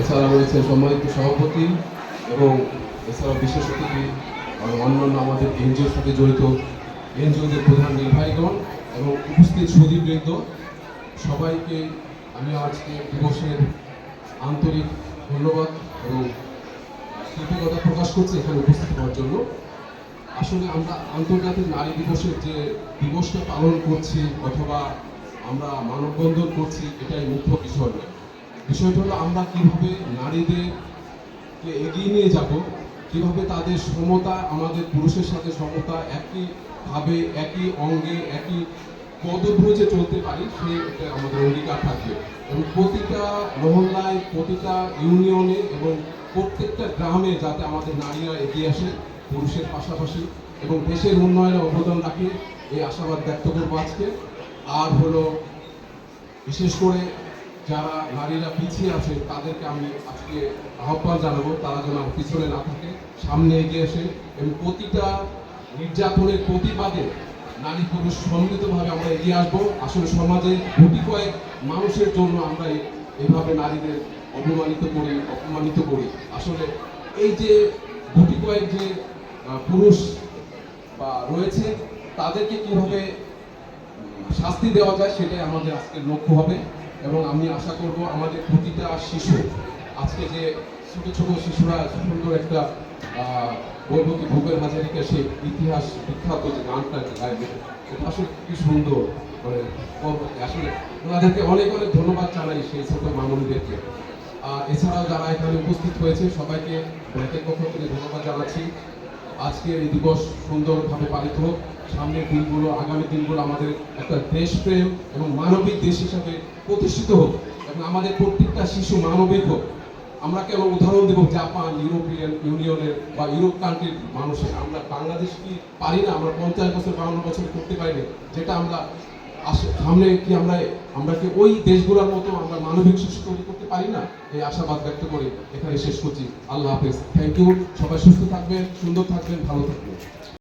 এছাড়া রয়েছে সম্মানিত সভাপতি এবং এছাড়া বিশেষ অতিথি অন্যান্য আমাদের এনজিওর সাথে জড়িত, এনজিওদের প্রধান নির্বাহীগণ এবং উপস্থিত সুদীবৃন্দ সবাইকে আমি আজকে দিবসের আন্তরিক ধন্যবাদ এবং কৃতজ্ঞতা প্রকাশ করছি এখানে উপস্থিত হওয়ার জন্য। আসলে আমরা আন্তর্জাতিক নারী দিবসের যে দিবসটা পালন করছি অথবা আমরা মানববন্ধন করছি, এটাই মুখ্য বিষয় নয়। বিষয়টা হলো আমরা কীভাবে নারীদেরকে এগিয়ে নিয়ে যাব, কীভাবে তাদের সমতা, আমাদের পুরুষের সাথে সমতা একইভাবে, একই অঙ্গে, একই পদভ্রজে চলতে পারি একটা আমাদের অঙ্গীকার থাকবে। এবং প্রতিটা মহল্লায়, প্রতিটা ইউনিয়নে এবং প্রত্যেকটা গ্রামে যাতে আমাদের নারীরা এগিয়ে আসে পুরুষের পাশাপাশি এবং দেশের উন্নয়নে অবদান রাখে, এই আশাবাদ ব্যক্ত করব আজকে। আর হলো, বিশেষ করে যারা নারীরা পিছিয়ে আছে, তাদেরকে আমি আজকে আহ্বান জানাব, তারা যেন আর পিছনে না থাকে, সামনে এগিয়ে এসে এবং প্রতিটা নির্যাতনের প্রতিবাদে নারী পুরুষ সম্মিলিতভাবে আমরা এগিয়ে আসব। আসলে সমাজে গুটি কয়েক মানুষের জন্য আমরা এইভাবে নারীদের অপমানিত করি অপমানিত করি। আসলে এই যে গুটি কয়েক যে পুরুষ বা রয়েছে, তাদেরকে কীভাবে শাস্তি দেওয়া যায়, সেটাই আমাদের আজকের লক্ষ্য হবে। এবং আমি আশা করব আমাদের প্রতিটা শিশু, আজকে যে ছোট ছোট শিশুরা সুন্দর একটা বলব কি ভূপের হাজারিকা সে ইতিহাস বিখ্যাত যে গানটা গাইবে, এটা আসলে কি সুন্দর। মানে আসলে ওনাদেরকে অনেক অনেক ধন্যবাদ জানাই সেই ছোট মামুনিদেরকে। আর এছাড়াও যারা এখানে উপস্থিত হয়েছে, সবাইকে ব্যাংকের পক্ষ থেকে ধন্যবাদ জানাচ্ছি। আজকের এই দিবস সুন্দরভাবে পালিত হোক। সামনের দিনগুলো, আগামী দিনগুলো আমাদের একটা দেশপ্রেম এবং মানবিক দেশ হিসাবে প্রতিষ্ঠিত হোক এবং আমাদের প্রত্যেকটা শিশু মানবিক হোক। আমরা কেবল উদাহরণ দেব জাপান, ইউরোপিয়ান ইউনিয়নের বা ইউরোপ কান্ট্রির মানুষের। আমরা বাংলাদেশ কি পারি না? আমরা পঞ্চাশ বছর, বাউন্ন বছর করতে পারি না। যেটা আমরা সামনে কি আমরা আমরা কি ওই দেশগুলোর মতো আমরা মানবিক সুস্থ তৈরি করতে পারি না? এই আশাবাদ ব্যক্ত করে এখানে শেষ করছি। আল্লাহ হাফেজ। থ্যাংক ইউ সবাই সুস্থ থাকবেন, সুন্দর থাকবেন, ভালো থাকবেন।